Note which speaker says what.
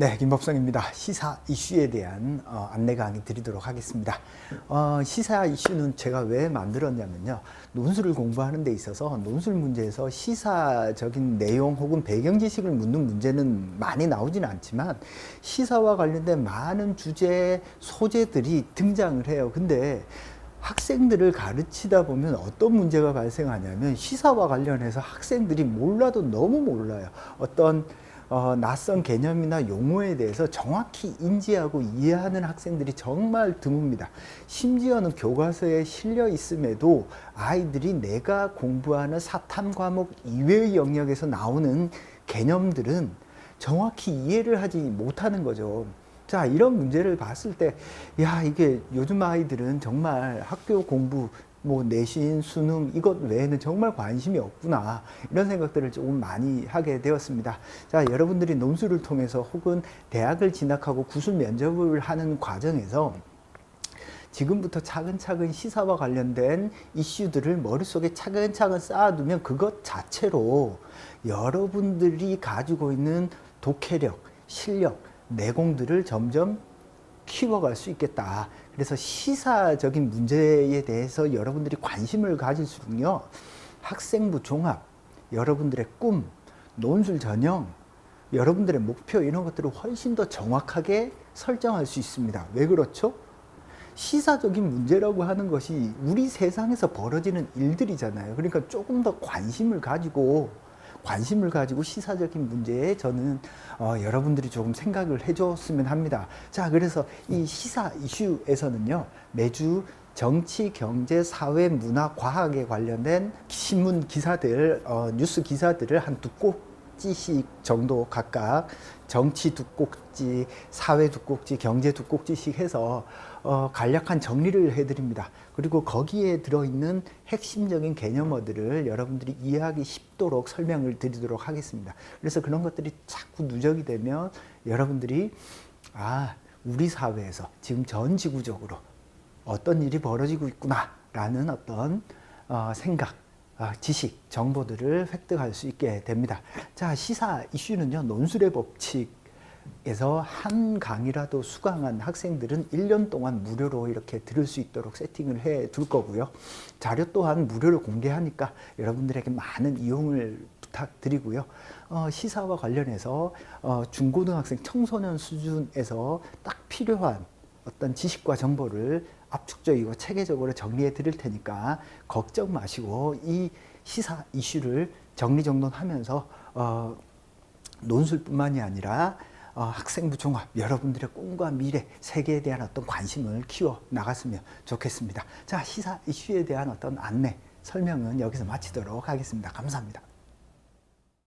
Speaker 1: 네, 김법성입니다. 시사 이슈에 대한 어, 안내 강의 드리도록 하겠습니다. 어, 시사 이슈는 제가 왜 만들었냐면요. 논술을 공부하는 데 있어서 논술 문제에서 시사적인 내용 혹은 배경 지식을 묻는 문제는 많이 나오지는 않지만 시사와 관련된 많은 주제, 소재들이 등장을 해요. 근데 학생들을 가르치다 보면 어떤 문제가 발생하냐면 시사와 관련해서 학생들이 몰라도 너무 몰라요. 어떤 어, 낯선 개념이나 용어에 대해서 정확히 인지하고 이해하는 학생들이 정말 드뭅니다. 심지어는 교과서에 실려 있음에도 아이들이 내가 공부하는 사탐 과목 이외의 영역에서 나오는 개념들은 정확히 이해를 하지 못하는 거죠. 자, 이런 문제를 봤을 때, 야, 이게 요즘 아이들은 정말 학교 공부, 뭐 내신, 수능 이것 외에는 정말 관심이 없구나 이런 생각들을 조금 많이 하게 되었습니다. 자, 여러분들이 논술을 통해서 혹은 대학을 진학하고 구술 면접을 하는 과정에서 지금부터 차근차근 시사와 관련된 이슈들을 머릿속에 차근차근 쌓아두면 그것 자체로 여러분들이 가지고 있는 독해력, 실력, 내공들을 점점 키워갈 수 있겠다. 그래서 시사적인 문제에 대해서 여러분들이 관심을 가질수록요, 학생부 종합, 여러분들의 꿈, 논술 전형, 여러분들의 목표 이런 것들을 훨씬 더 정확하게 설정할 수 있습니다. 왜 그렇죠? 시사적인 문제라고 하는 것이 우리 세상에서 벌어지는 일들이잖아요. 그러니까 조금 더 관심을 가지고 관심을 가지고 시사적인 문제에 저는 어, 여러분들이 조금 생각을 해줬으면 합니다. 자, 그래서 이 시사 이슈에서는요 매주 정치, 경제, 사회, 문화, 과학에 관련된 신문 기사들, 어, 뉴스 기사들을 한 두 꼭지씩 정도 각각 정치 두 꼭지, 사회 두 꼭지, 경제 두 꼭지씩 해서 어, 간략한 정리를 해드립니다. 그리고 거기에 들어있는 핵심적인 개념어들을 여러분들이 이해하기 쉽도록 설명을 드리도록 하겠습니다. 그래서 그런 것들이 자꾸 누적이 되면 여러분들이 아, 우리 사회에서 지금 전 지구적으로 어떤 일이 벌어지고 있구나라는 어떤 어, 생각, 어, 지식, 정보들을 획득할 수 있게 됩니다. 자, 시사 이슈는요, 논술의 법칙 에서 한 강이라도 수강한 학생들은 1년 동안 무료로 이렇게 들을 수 있도록 세팅을 해 둘 거고요. 자료 또한 무료로 공개하니까 여러분들에게 많은 이용을 부탁드리고요. 어, 시사와 관련해서 어, 중고등학생 청소년 수준에서 딱 필요한 어떤 지식과 정보를 압축적이고 체계적으로 정리해 드릴 테니까 걱정 마시고 이 시사 이슈를 정리정돈하면서 어, 논술뿐만이 아니라 어, 학생부 종합 여러분들의 꿈과 미래 세계에 대한 어떤 관심을 키워 나갔으면 좋겠습니다. 자 시사 이슈에 대한 어떤 안내 설명은 여기서 마치도록 하겠습니다. 감사합니다.